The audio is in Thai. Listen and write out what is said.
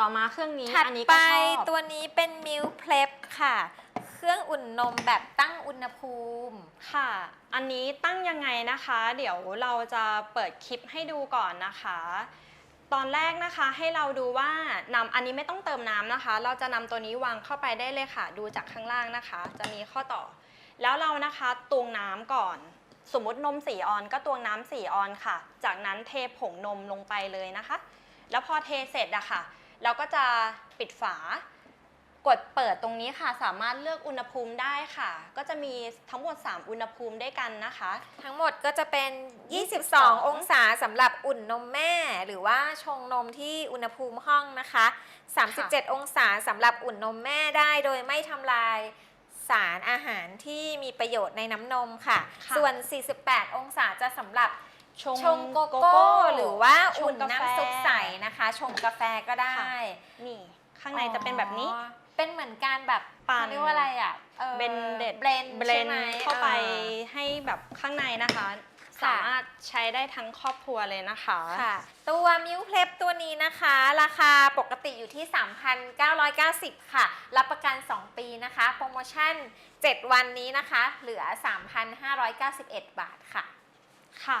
ต่อมาเครื่องนี้ถัดอันนี้ไปก็ชอบตัวนี้เป็นมิลเพลฟค่ะ เครื่องอุ่นนมแบบตั้งอุณหภูมิ ค่ะ อันนี้ตั้งยังไงนะคะ เดี๋ยวเราจะเปิดคลิปให้ดูก่อนนะคะ ตอนแรกนะคะให้เราดูว่านำอันนี้ไม่ต้องเติมน้ำนะคะ เราจะนำตัวนี้วางเข้าไปได้เลยค่ะ ดูจากข้างล่างนะคะ จะมีข้อต่อ แล้วเรานะคะตวงน้ำก่อน สมมตินม4ออนก็ตวงน้ำ4ออนค่ะ จากนั้นเทผงนมลงไปเลยนะคะ แล้วพอเทเสร็จอะค่ะ เราก็จะปิดฝา กดเปิดตรงนี้ค่ะ สามารถเลือกอุณหภูมิได้ค่ะ ก็จะมีทั้งหมด 3 อุณหภูมิด้วยกันนะคะ ทั้งหมดก็จะเป็น22 22 องศาสำหรับอุ่นนมแม่ หรือว่าชงนมที่อุณหภูมิห้องนะคะ 37 องศาสำหรับอุ่นนมแม่ได้โดยไม่ทำลายสารอาหารที่มีประโยชน์ในน้ำนมค่ะ ค่ะ ส่วน 48 องศาจะสำหรับ ชงชงโกโก้หรือว่าชอุ่งนกาแฟน้ำซุปใสนะคะ ชงกาแฟก็ได้ค่ะนี่ ข้างในจะเป็นแบบนี้อ๋อเป็นเหมือนการแบบปั่นเขาเรียกว่าอะไรอะเบนเด็ดเบรนเบรใช่นไหมเข้าไปออให้แบบข้างในนะคะค่ะสามารถใช้ได้ทั้งครอบครัวเลยนะคะค่ะตัวมิวเพลฟตัวนี้นะคะ ราคาปกติอยู่ที่ 3,990 ค่ะ รับประกัน 2 ปีนะคะ โปรโมชั่น 7 วันนี้นะคะ เหลือ 3,591 บาทค่ะ ค่ะ